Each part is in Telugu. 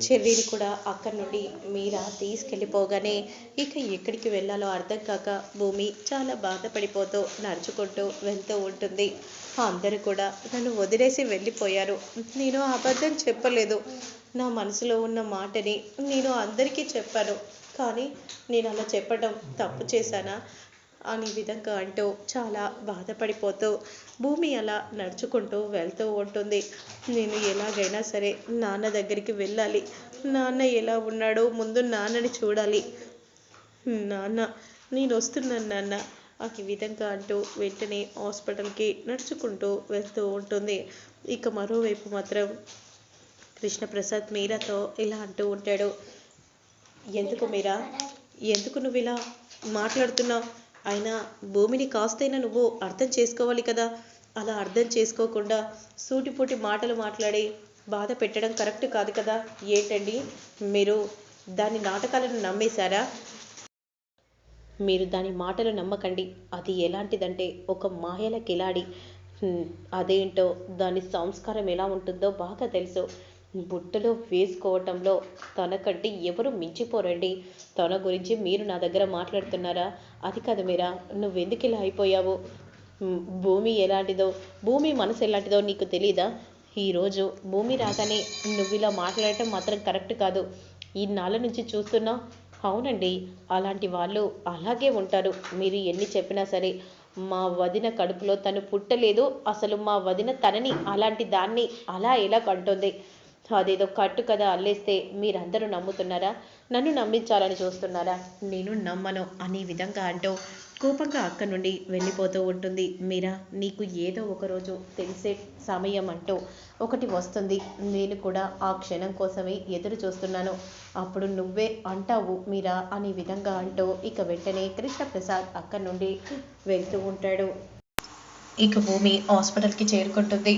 చెర్రీని కూడా అక్కడి నుండి మీరా తీసుకెళ్ళిపోగానే ఇక ఎక్కడికి వెళ్ళాలో అర్థం కాక భూమి చాలా బాధపడిపోతూ నడుచుకుంటూ వెళ్తూ ఉంటుంది. అందరూ కూడా నన్ను వదిలేసి వెళ్ళిపోయారు. నేను అబద్ధం చెప్పలేదు. నా మనసులో ఉన్న మాటని నేను అందరికీ చెప్పాను. కానీ నేను అలా చెప్పడం తప్పు చేశానా? అనే విధంగా అంటూ చాలా బాధపడిపోతూ భూమి అలా నడుచుకుంటూ వెళ్తూ ఉంటుంది. నేను ఎలాగైనా సరే నాన్న దగ్గరికి వెళ్ళాలి. నాన్న ఎలా ఉన్నాడో ముందు నాన్నని చూడాలి. నాన్న నేను వస్తున్నాను నాన్న ఆ విధంగా అంటూ వెంటనే హాస్పిటల్కి నడుచుకుంటూ వెళ్తూ ఉంటుంది. ఇక మరోవైపు మాత్రం కృష్ణప్రసాద్ మీరాతో ఇలా అంటూ ఉంటాడు. ఎందుకు మీరా? ఎందుకు నువ్వు ఇలా మాట్లాడుతున్నావు? అయినా భూమిని కాస్తైనా నువ్వు అర్థం చేసుకోవాలి కదా. అలా అర్థం చేసుకోకుండా సూటిపోటి మాటలు మాట్లాడి బాధ పెట్టడం కరెక్ట్ కాదు కదా. ఏంటండి? మీరు దాని నాటకాలను నమ్మేశారా? మీరు దాని మాటలు నమ్మకండి. అది ఎలాంటిదంటే ఒక మాయల కిలాడి. అదేంటో దాని సంస్కారం ఎలా ఉంటుందో బాగా తెలుసు. బుట్టలో వేసుకోవటంలో తనకంటే ఎవరు మించిపోరండి? తన గురించి మీరు నా దగ్గర మాట్లాడుతున్నారా? అది కాదు మీరా నువ్వెందుకు ఇలా అయిపోయావు భూమి ఎలాంటిదో భూమి మనసు ఎలాంటిదో నీకు తెలీదా? ఈరోజు భూమి రాగానే నువ్వు ఇలా మాట్లాడటం మాత్రం కరెక్ట్ కాదు. ఇన్నాళ్ళ నుంచి చూస్తున్నావు అవునండి అలాంటి వాళ్ళు అలాగే ఉంటారు. మీరు ఎన్ని చెప్పినా సరే మా వదిన కడుపులో తను పుట్టలేదు. అసలు మా వదిన తనని అలాంటి దాన్ని అలా ఎలా కంటుంది? అదేదో కట్టు కదా అల్లేస్తే మీరందరూ నమ్ముతున్నారా? నన్ను నమ్మించాలని చూస్తున్నారా? నేను నమ్మను అనే విధంగా అంటూ కోపంగా అక్కడి నుండి వెళ్ళిపోతూ ఉంటుంది మీరా. నీకు ఏదో ఒక రోజు తెలిసే సమయం అంటూ ఒకటి వస్తుంది. నేను కూడా ఆ క్షణం కోసమే ఎదురు చూస్తున్నాను. అప్పుడు నువ్వే అంటావు మీరా అనే విధంగా అంటూ ఇక వెంటనే కృష్ణప్రసాద్ అక్కడి నుండి వెళ్తూ ఉంటాడు. ఇక భూమి హాస్పిటల్కి చేరుకుంటుంది.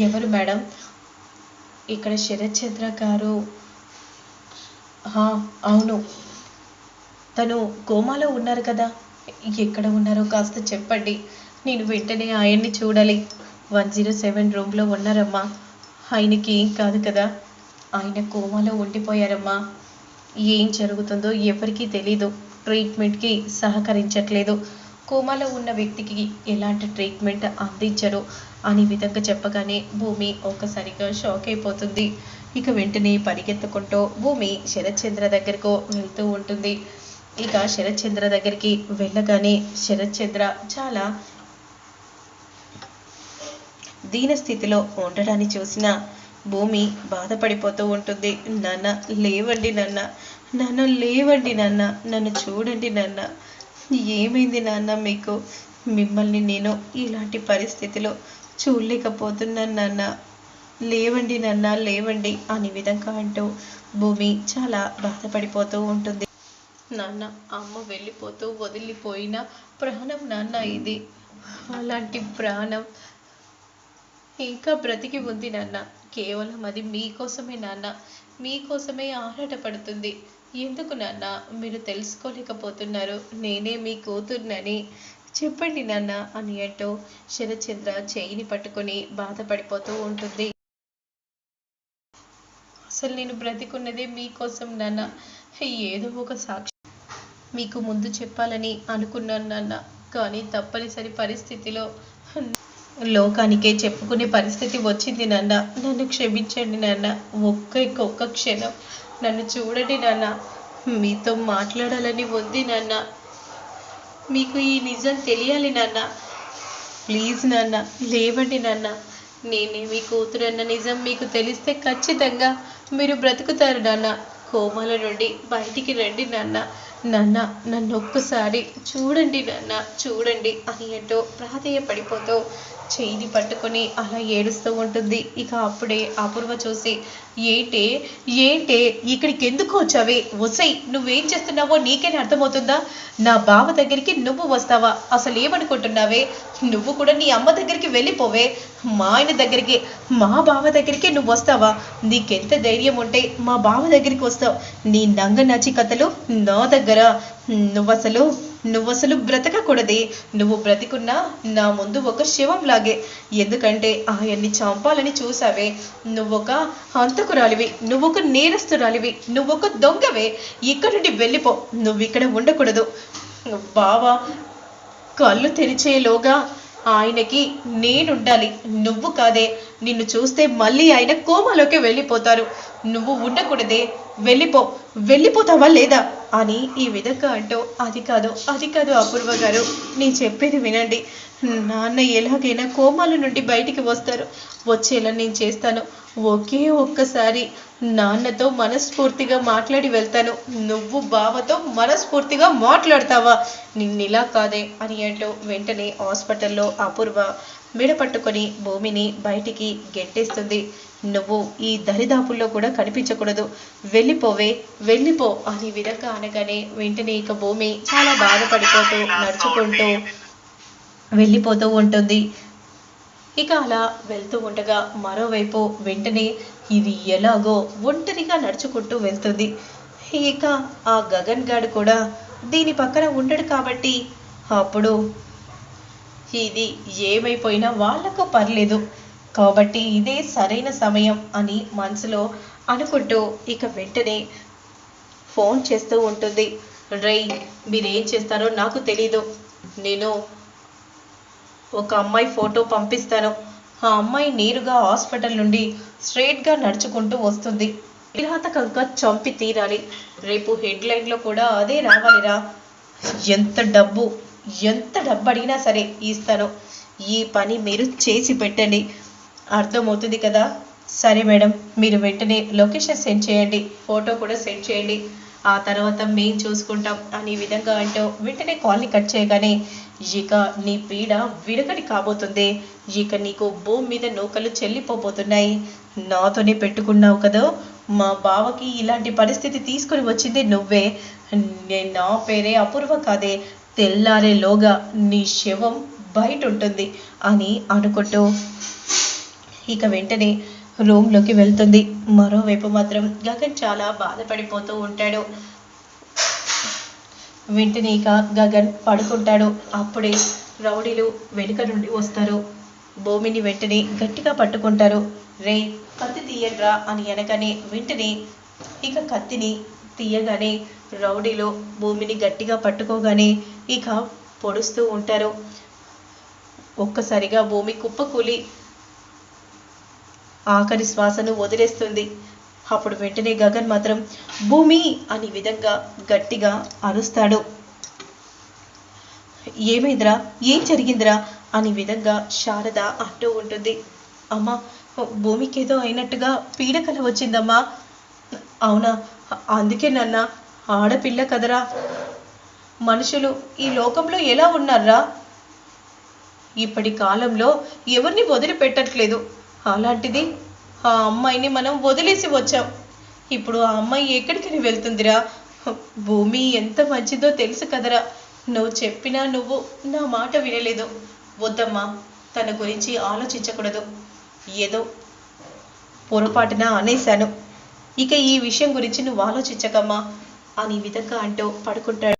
ఎవరు మేడం? ఇక్కడ శరత్ చంద్ర గారు అవును. తను కోమాలో ఉన్నారు కదా. ఎక్కడ ఉన్నారో కాస్త చెప్పండి. నేను వెంటనే ఆయన్ని చూడాలి. వన్ జీరో సెవెన్ రూమ్లో ఉన్నారమ్మా. ఆయనకి ఏం కాదు కదా. ఆయన కోమాలో ఉండిపోయారమ్మా. ఏం జరుగుతుందో ఎవరికీ తెలీదు. ట్రీట్మెంట్కి సహకరించట్లేదు. కోమాలో ఉన్న వ్యక్తికి ఎలాంటి ట్రీట్మెంట్ అందించరు. అని విధంగా చెప్పగానే భూమి ఒక్కసారిగా షాక్ అయిపోతుంది. ఇక వెంటనే పరిగెత్తుకుంటూ భూమి శరత్చంద్ర దగ్గరకు వెళ్తూ ఉంటుంది. ఇక శరత్చంద్ర దగ్గరికి వెళ్ళగానే శరత్చంద్ర చాలా దీన స్థితిలో ఉండడాన్ని చూసిన భూమి బాధపడిపోతూ ఉంటుంది. నాన్న లేవండి నాన్న. నాన్న లేవండి నాన్న. నన్ను చూడండి నాన్న. ఏమైంది నాన్న మీకు? మిమ్మల్ని నేను ఇలాంటి పరిస్థితిలో చూడలేకపోతున్నాను నాన్న. లేవండి నాన్న లేవండి అనే విధంగా అంటూ భూమి చాలా బాధపడిపోతూ ఉంటుంది. నాన్న అమ్మ వెళ్ళిపోతూ వదిలిపోయిన ప్రాణం నాన్న ఇది. అలాంటి ప్రాణం ఇంకా బ్రతికి ఉంది నాన్న. కేవలం అది మీకోసమే నాన్న. మీకోసమే ఆరాటపడుతుంది. ఎందుకు నాన్న? మీరు తెలుసుకోలేకపోతున్నారు. నేనే మీ కూతుర్నని. చెప్పండి నాన్న అని అంటూ శరచంద్ర చేయిని పట్టుకొని బాధపడిపోతూ ఉంటుంది. అసలు నేను బ్రతికున్నదే మీకోసం నాన్న. ఏదో ఒక సాక్షి. మీకు ముందు చెప్పాలని అనుకున్నాను నాన్న కానీ తప్పనిసరి పరిస్థితిలో లోకానికే చెప్పుకునే పరిస్థితి వచ్చింది నాన్న. నన్ను క్షమించండి నాన్న ఒక్క ఒక్క క్షణం నన్ను చూడండి నాన్న. మీతో మాట్లాడాలని ఉంది నాన్న. మీకు ఈ నిజం తెలియాలి నాన్న. ప్లీజ్ నాన్న లేవండి నాన్న. నేనే మీ కూతురు అన్న నిజం మీకు తెలిస్తే ఖచ్చితంగా మీరు బ్రతుకుతారు నాన్న. కోమాల నుండి బయటికి రండి నాన్న. నాన్న నన్ను ఒక్కసారి చూడండి నాన్న చూడండి. అని అంటూ ప్రాధేయపడిపోతూ చేయిని పట్టుకొని అలా ఏడుస్తూ ఉంటుంది. ఇక అప్పుడే అపూర్వ చూసి ఏంటే ఏంటే ఇక్కడికి ఎందుకు వచ్చావే? వసై నువ్వేం చేస్తున్నావో నీకేనే అర్థమవుతుందా? నా బావ దగ్గరికి నువ్వు వస్తావా? అసలు ఏమనుకుంటున్నావే నువ్వు కూడా నీ అమ్మ దగ్గరికి వెళ్ళిపోవే? మా ఆయన దగ్గరికి మా బావ దగ్గరికి నువ్వు వస్తావా? నీకెంత ధైర్యం ఉంటే మా బావ దగ్గరికి వస్తావు. నీ నంగ నచ్చి కథలు నా దగ్గర నువ్వు అసలు నువ్వు అసలు బ్రతకకూడదే. నువ్వు బ్రతికున్నా నా ముందు ఒక శవం లాగే. ఎందుకంటే ఆయన్ని చంపాలని చూసావే నువ్వొక హంతకురాలివి. నువ్వొక నేరస్తురాలివి. నువ్వొక దొంగవే. ఇక్కడ నుండి వెళ్ళిపో. నువ్వు ఇక్కడ ఉండకూడదు. బావా కళ్ళు తెరిచేలోగా ఆయనకి నేనుండాలి. నువ్వు కాదే. నిన్ను చూస్తే మళ్ళీ ఆయన కోమాలోకి వెళ్ళిపోతారు. నువ్వు ఉండకూడదే. వెళ్ళిపో. వెళ్ళిపోతావా లేదా? అని ఈ విధంగా అంటూ అది కాదు అది కాదు అపూర్వ గారు నేను చెప్పేది వినండి. నాన్న ఎలాగైనా కోమాల నుండి బయటికి వస్తారు. వచ్చేలా నేను చేస్తాను. ఒకే ఒక్కసారి నాన్నతో మనస్ఫూర్తిగా మాట్లాడి వెళ్తాను. నువ్వు బావతో మనస్ఫూర్తిగా మాట్లాడతావా? నిన్నిలా కాదే అని అంటూ వెంటనే హాస్పిటల్లో అపూర్వ మిడపట్టుకొని భూమిని బయటికి గెంటేస్తుంది నువ్వు ఈ దరిదాపుల్లో కూడా కనిపించకూడదు. వెళ్ళిపోవే వెళ్ళిపో అని విధంగా అనగానే వెంటనే ఇక భూమి చాలా బాధపడిపోతూ నడుచుకుంటూ వెళ్ళిపోతూ ఉంటుంది. ఇక అలా వెళ్తూ ఉండగా మరోవైపు వెంటనే ఇది ఎలాగో ఒంటరిగా నడుచుకుంటూ వెళ్తుంది. ఇక ఆ గగన్ గాడు కూడా దీని పక్కన ఉండడు కాబట్టి అప్పుడు ఇది ఏమైపోయినా వాళ్ళకు పర్లేదు. కాబట్టి ఇదే సరైన సమయం అని మనసులో అనుకుంటూ ఇక వెంటనే ఫోన్ చేస్తూ ఉంటుంది. రై మీరేం చేస్తారో నాకు తెలీదు. నేను ఒక అమ్మాయి ఫోటో పంపిస్తాను. ఆ అమ్మాయి నేరుగా హాస్పిటల్ నుండి స్ట్రైట్గా నడుచుకుంటూ వస్తుంది. కిరాతకంగా చంపి తీరాలి. రేపు హెడ్లైన్లో కూడా అదే రావాలిరా. ఎంత డబ్బు? ఎంత డబ్బు అడిగినా సరే ఇస్తాను ఈ పని మీరు చేసి పెట్టండి. అర్థమవుతుంది కదా? సరే మేడం మీరు వెంటనే లొకేషన్ సెండ్ చేయండి. ఫోటో కూడా సెండ్ చేయండి. ఆ తర్వాత మేము చూసుకుంటాం అని విధంగా అంటూ వెంటనే కాల్ని కట్ చేయగానే ఇక నీ పీడ విరగడి కాబోతుంది. ఇక నీకు భూమి మీద నూకలు చెల్లిపోబోతున్నాయి. నాతోనే పెట్టుకున్నావు కదా? మా బావకి ఇలాంటి పరిస్థితి తీసుకొని వచ్చింది నువ్వే. నా పేరే అపూర్వ కాదే. తెల్లారేలోగా నీ శవం బయట ఉంటుంది అని అనుకుంటూ ఇక వెంటనే రూమ్లోకి వెళ్తుంది. మరోవైపు మాత్రం గగన్ చాలా బాధపడిపోతూ ఉంటాడు. వెంటనే ఇక గగన్ పడుకుంటాడు. అప్పుడే రౌడీలు వెనుక నుండి వస్తారు. భూమిని వెంటనే గట్టిగా పట్టుకుంటారు. రే కత్తి తీయండ్రా అని అనగానే వెంటనే ఇక కత్తిని తీయగానే రౌడీలో భూమిని గట్టిగా పట్టుకోగానే ఇక పొడుస్తూ ఉంటారు. ఒక్కసారిగా భూమి కుప్పకూలి ఆఖరి శ్వాసను వదిలేస్తుంది. అప్పుడు వెంటనే గగన్ మాత్రం భూమి అని విధంగా గట్టిగా అరుస్తాడు. ఏమైందిరా? ఏం జరిగిందిరా? అని విధంగా శారద అంటూ ఉంటుంది. అమ్మా భూమికేదో అయినట్టుగా పీడకల వచ్చిందమ్మా. అవునా? అందుకే నాన్న ఆడపిల్ల కదరా. మనుషులు ఈ లోకంలో ఎలా ఉన్నారా? ఇప్పటి కాలంలో ఎవరిని వదిలిపెట్టట్లేదు. అలాంటిది ఆ అమ్మాయిని మనం వదిలేసి వచ్చాం. ఇప్పుడు ఆ అమ్మాయి ఎక్కడికి వెళ్తుందిరా? భూమి ఎంత మంచిదో తెలుసు కదరా. నువ్వు చెప్పినా నువ్వు నా మాట వినలేదు. వద్దమ్మా తన గురించి ఆలోచించకూడదు. ఏదో పొరపాటున అనేశాను. ఇక ఈ విషయం గురించి నువ్వు ఆలోచించకమ్మా అని విధంగా అంటూ పడుకుంటాడు.